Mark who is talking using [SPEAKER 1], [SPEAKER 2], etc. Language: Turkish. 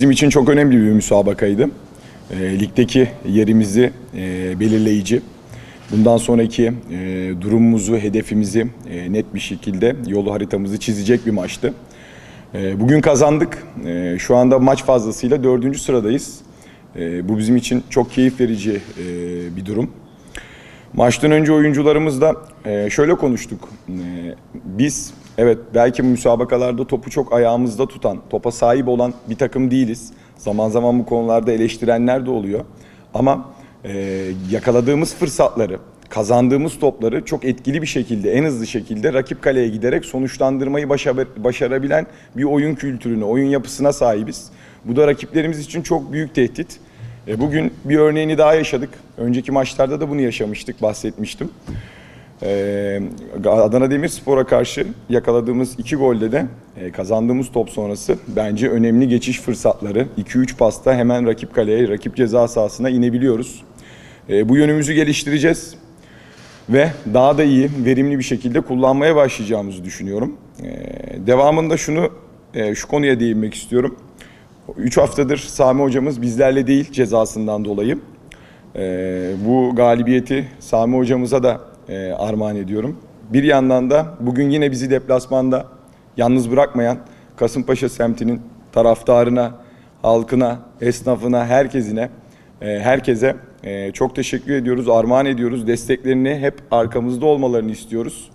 [SPEAKER 1] Bizim için çok önemli bir müsabakaydı. E, ligdeki yerimizi e, belirleyici. Bundan sonraki e, durumumuzu, hedefimizi e, net bir şekilde yolu haritamızı çizecek bir maçtı. E, bugün kazandık. E, şu anda maç fazlasıyla dördüncü sıradayız. E, bu bizim için çok keyif verici e, bir durum. Maçtan önce oyuncularımızla e, şöyle konuştuk. E, Biz evet belki müsabakalarda topu çok ayağımızda tutan, topa sahip olan bir takım değiliz. Zaman zaman bu konularda eleştirenler de oluyor. Ama e, yakaladığımız fırsatları, kazandığımız topları çok etkili bir şekilde, en hızlı şekilde rakip kaleye giderek sonuçlandırmayı başa- başarabilen bir oyun kültürüne, oyun yapısına sahibiz. Bu da rakiplerimiz için çok büyük tehdit. E, Bugün bir örneğini daha yaşadık. Önceki maçlarda da bunu yaşamıştık, bahsetmiştim. E, Adana Demirspor'a karşı yakaladığımız iki golde de e, kazandığımız top sonrası bence önemli geçiş fırsatları. 2-3 pasta hemen rakip kaleye, rakip ceza sahasına inebiliyoruz. E, Bu yönümüzü geliştireceğiz ve daha da iyi, verimli bir şekilde kullanmaya başlayacağımızı düşünüyorum. E, Devamında şunu, e, şu konuya değinmek istiyorum. 3 haftadır Sami hocamız bizlerle değil cezasından dolayı. Ee, bu galibiyeti Sami hocamıza da e, armağan ediyorum. Bir yandan da bugün yine bizi deplasmanda yalnız bırakmayan Kasımpaşa semtinin taraftarına, halkına, esnafına, herkesine, e, herkese e, çok teşekkür ediyoruz, armağan ediyoruz. Desteklerini hep arkamızda olmalarını istiyoruz.